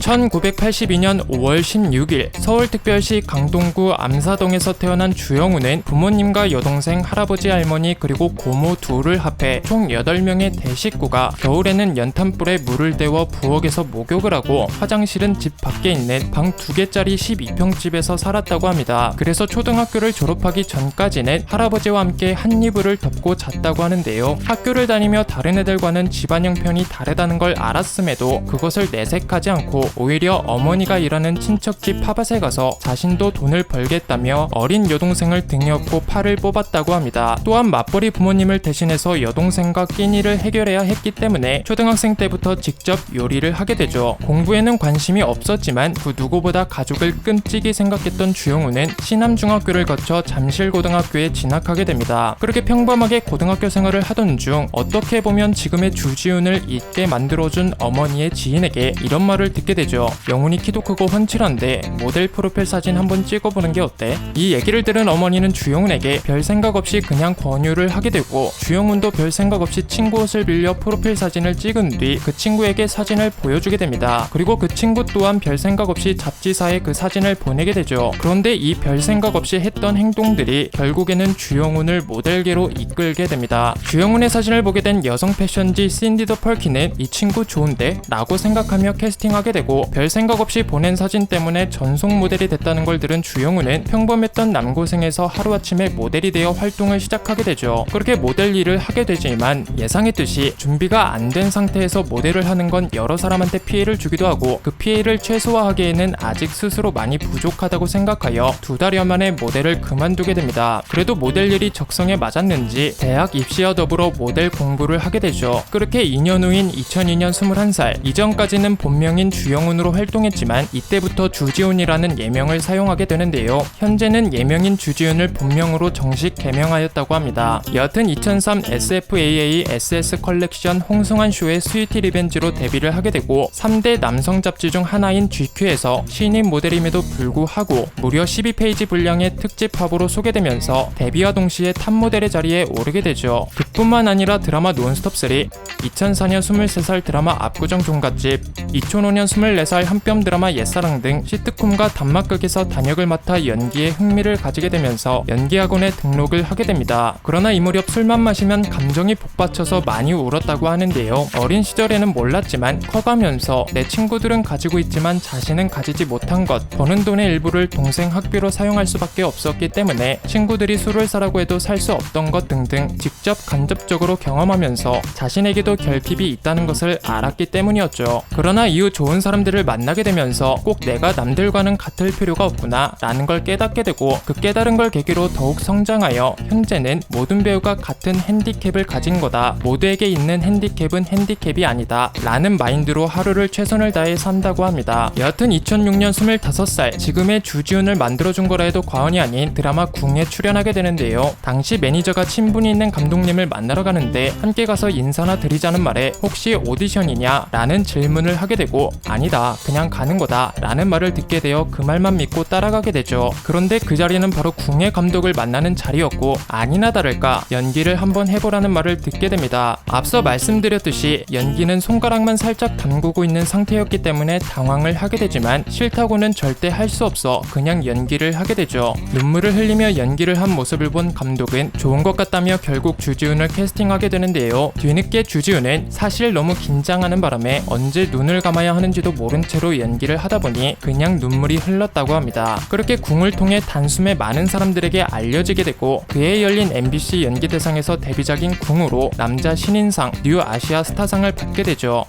1982년 5월 16일 서울특별시 강동구 암사동에서 태어난 주영우는 부모님과 여동생, 할아버지, 할머니 그리고 고모 둘을 합해 총 8명의 대식구가 겨울에는 연탄불에 물을 데워 부엌에서 목욕을 하고 화장실은 집 밖에 있는 방 2개짜리 12평 집에서 살았다고 합니다. 그래서 초등학교를 졸업하기 전까지는 할아버지와 함께 한 이불을 덮고 잤다고 하는데요. 학교를 다니며 다른 애들과는 집안 형편이 다르다는 걸 알았음에도 그것을 내색하지 않고 오히려 어머니가 일하는 친척집 팝밭에 가서 자신도 돈을 벌겠다며 어린 여동생을 등에 업고 팔을 뽑았다고 합니다. 또한 맞벌이 부모님을 대신해서 여동생과 끼니를 해결해야 했기 때문에 초등학생 때부터 직접 요리를 하게 되죠. 공부에는 관심이 없었지만 그 누구보다 가족을 끔찍이 생각했던 주영우는 신암중학교를 거쳐 잠실고등학교에 진학하게 됩니다. 그렇게 평범하게 고등학교 생활을 하던 중 어떻게 보면 지금의 주지훈을 있게 만들어준 어머니의 지인에게 이런 말을 듣게 되죠. 영훈이 키도 크고 훤칠한데 모델 프로필 사진 한번 찍어보는 게 어때? 이 얘기를 들은 어머니는 주영훈에게 별 생각 없이 그냥 권유를 하게 되고 주영훈도 별 생각 없이 친구 옷을 빌려 프로필 사진을 찍은 뒤 그 친구에게 사진을 보여주게 됩니다. 그리고 그 친구 또한 별 생각 없이 잡지사에 그 사진을 보내게 되죠. 그런데 이 별 생각 없이 했던 행동들이 결국에는 주영훈을 모델계로 이끌게 됩니다. 주영훈의 사진을 보게 된 여성 패션지 신디 더 펄키는 이 친구 좋은데? 라고 생각하며 캐스팅하게 되고 별 생각 없이 보낸 사진 때문에 전속 모델이 됐다는 걸 들은 주영훈은 평범했던 남고생에서 하루아침에 모델이 되어 활동을 시작하게 되죠. 그렇게 모델 일을 하게 되지만 예상했듯이 준비가 안 된 상태에서 모델을 하는 건 여러 사람한테 피해를 주기도 하고 그 피해를 최소화하기에는 아직 스스로 많이 부족하다고 생각하여 두 달여 만에 모델을 그만두게 됩니다. 그래도 모델 일이 적성에 맞았는지 대학 입시와 더불어 모델 공부를 하게 되죠. 그렇게 2년 후인 2002년 21살 이전까지는 본명인 주영 훈으로 활동했지만 이때부터 주지훈이라는 예명을 사용하게 되는데요. 현재는 예명인 주지훈을 본명으로 정식 개명하였다고 합니다. 여하튼 2003 SFAA SS 컬렉션 홍승환 쇼의 스위티 리벤지로 데뷔를 하게 되고 3대 남성 잡지 중 하나인 GQ에서 신인 모델임에도 불구하고 무려 12페이지 분량의 특집 화보로 소개되면서 데뷔와 동시에 탑 모델의 자리에 오르게 되죠. 그뿐만 아니라 드라마 논스톱 3, 2004년 23살 드라마 압구정 종갓집, 2005년 24살 한뼘 드라마 옛사랑 등 시트콤과 단막극에서 단역을 맡아 연기에 흥미를 가지게 되면서 연기학원에 등록을 하게 됩니다. 그러나 이 무렵 술만 마시면 감정이 복받쳐서 많이 울었다고 하는데요. 어린 시절에는 몰랐지만 커가면서 내 친구들은 가지고 있지만 자신은 가지지 못한 것, 버는 돈의 일부를 동생 학비로 사용할 수밖에 없었기 때문에 친구들이 술을 사라고 해도 살 수 없던 것 등등 직접 간접적으로 경험하면서 자신에게도 결핍이 있다는 것을 알았기 때문이었죠. 그러나 이후 좋은 사람들을 만나게 되면서 꼭 내가 남들과는 같을 필요가 없구나 라는 걸 깨닫게 되고 그 깨달은 걸 계기로 더욱 성장하여 현재는 모든 배우가 같은 핸디캡을 가진 거다. 모두에게 있는 핸디캡은 핸디캡이 아니다. 라는 마인드로 하루를 최선을 다해 산다고 합니다. 여하튼 2006년 25살 지금의 주지훈을 만들어준 거라 해도 과언이 아닌 드라마 궁에 출연하게 되는데요. 당시 매니저가 친분이 있는 감독님을 만나러 가는데 함께 가서 인사나 드리자는 말에 혹시 오디션이냐? 라는 질문을 하게 되고 아니 다. 그냥 가는 거다. 라는 말을 듣게 되어 그 말만 믿고 따라가게 되죠. 그런데 그 자리는 바로 궁의 감독을 만나는 자리였고 아니나 다를까 연기를 한번 해보라는 말을 듣게 됩니다. 앞서 말씀드렸듯이 연기는 손가락만 살짝 담그고 있는 상태였기 때문에 당황을 하게 되지만 싫다고는 절대 할 수 없어 그냥 연기를 하게 되죠. 눈물을 흘리며 연기를 한 모습을 본 감독은 좋은 것 같다며 결국 주지훈을 캐스팅하게 되는데요. 뒤늦게 주지훈은 사실 너무 긴장하는 바람에 언제 눈을 감아야 하는지도 모른 채로 연기를 하다 보니 그냥 눈물이 흘렀다고 합니다. 그렇게 궁을 통해 단숨에 많은 사람들에게 알려지게 되고 그해 열린 MBC 연기 대상에서 데뷔작인 궁으로 남자 신인상 뉴 아시아 스타상을 받게 되죠.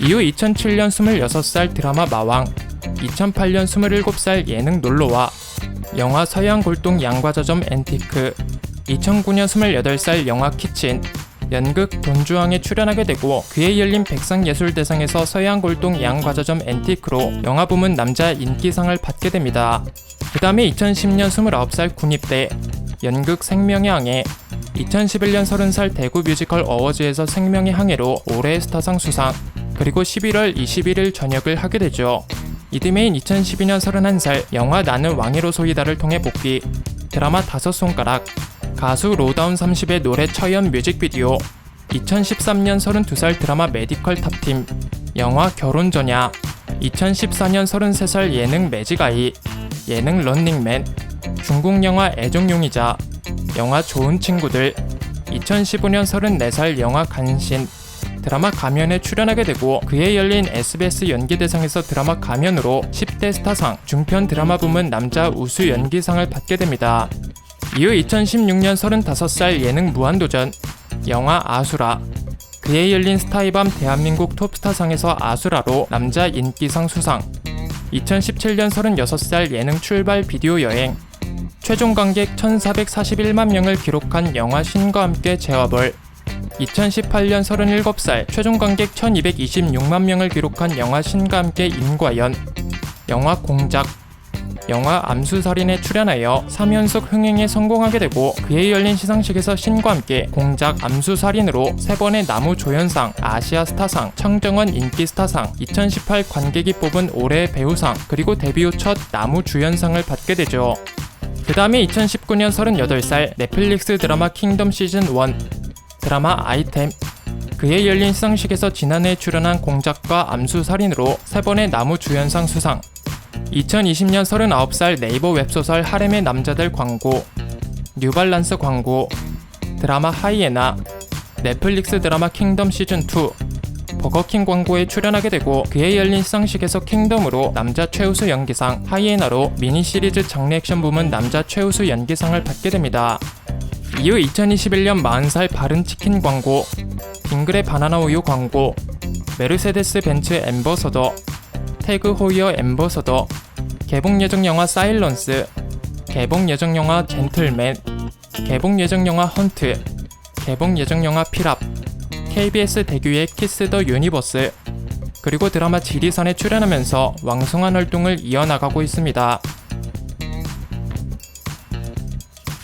이후 2007년 26살 드라마 마왕, 2008년 27살 예능 놀러와, 영화 서양 골동 양과자점 앤티크, 2009년 28살 영화 키친, 연극 돈주왕에 출연하게 되고 그에 열린 백상예술대상에서 서양 골동 양과자점 앤티크로 영화 부문 남자 인기상을 받게 됩니다. 그 다음에 2010년 29살 군입대, 연극 생명의 항해, 2011년 30살 대구 뮤지컬 어워즈에서 생명의 항해로 올해의 스타상 수상, 그리고 11월 21일 전역을 하게 되죠. 이듬해인 2012년 31살 영화 나는 왕이로 소이다를 통해 복귀, 드라마 다섯 손가락, 가수 로다운 30의 노래 처연 뮤직비디오, 2013년 32살 드라마 메디컬 탑팀, 영화 결혼 전야. 2014년 33살 예능 매직아이. 예능 런닝맨. 중국 영화 애정용이자 영화 좋은 친구들. 2015년 34살 영화 간신. 드라마 가면에 출연하게 되고 그에 열린 SBS 연기대상에서 드라마 가면으로 10대 스타상. 중편 드라마 부문 남자 우수 연기상을 받게 됩니다. 이후 2016년 35살 예능 무한도전 영화 아수라. 그에 열린 스타이밤 대한민국 톱스타상에서 아수라로 남자 인기상 수상. 2017년 36살 예능 출발 비디오 여행. 최종 관객 1441만 명을 기록한 영화 신과 함께 재화벌. 2018년 37살 최종 관객 1226만 명을 기록한 영화 신과 함께 임과연. 영화 공작 영화 암수살인에 출연하여 3연속 흥행에 성공하게 되고 그에 열린 시상식에서 신과 함께 공작 암수살인으로 3번의 나무 조연상, 아시아 스타상, 청정원 인기 스타상, 2018 관객이 뽑은 올해의 배우상, 그리고 데뷔 후 첫 나무 주연상을 받게 되죠. 그 다음에 2019년 38살 넷플릭스 드라마 킹덤 시즌 1 드라마 아이템 그에 열린 시상식에서 지난해 출연한 공작과 암수살인으로 3번의 나무 주연상 수상 2020년 39살 네이버 웹소설 하렘의 남자들 광고 뉴발란스 광고 드라마 하이에나 넷플릭스 드라마 킹덤 시즌2 버거킹 광고에 출연하게 되고 그에 열린 시상식에서 킹덤으로 남자 최우수 연기상 하이에나로 미니 시리즈 장르 액션 부문 남자 최우수 연기상을 받게 됩니다. 이후 2021년 40살 바른 치킨 광고 빙그레 바나나 우유 광고 메르세데스 벤츠 엠버서더 태그 호이어 엠버서더 개봉 예정 영화 사일런스 개봉 예정 영화 젠틀맨 개봉 예정 영화 헌트 개봉 예정 영화 피랍 KBS 대규의 키스 더 유니버스 그리고 드라마 지리산에 출연하면서 왕성한 활동을 이어나가고 있습니다.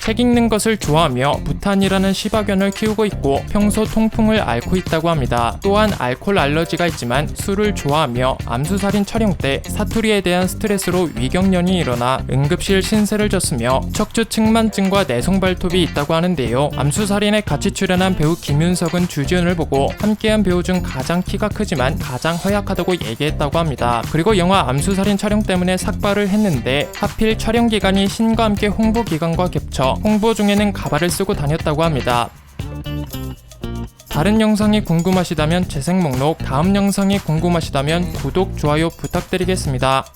책 읽는 것을 좋아하며 부탄이라는 시바견을 키우고 있고 평소 통풍을 앓고 있다고 합니다. 또한 알코올 알러지가 있지만 술을 좋아하며 암수살인 촬영 때 사투리에 대한 스트레스로 위경련이 일어나 응급실 신세를 졌으며 척추 측만증과 내성 발톱이 있다고 하는데요. 암수살인에 같이 출연한 배우 김윤석은 주지훈을 보고 함께한 배우 중 가장 키가 크지만 가장 허약하다고 얘기했다고 합니다. 그리고 영화 암수살인 촬영 때문에 삭발을 했는데 하필 촬영 기간이 신과 함께 홍보 기간과 겹쳐 홍보 중에는 가발을 쓰고 다녔다고 합니다. 다른 영상이 궁금하시다면 재생 목록, 다음 영상이 궁금하시다면 구독, 좋아요 부탁드리겠습니다.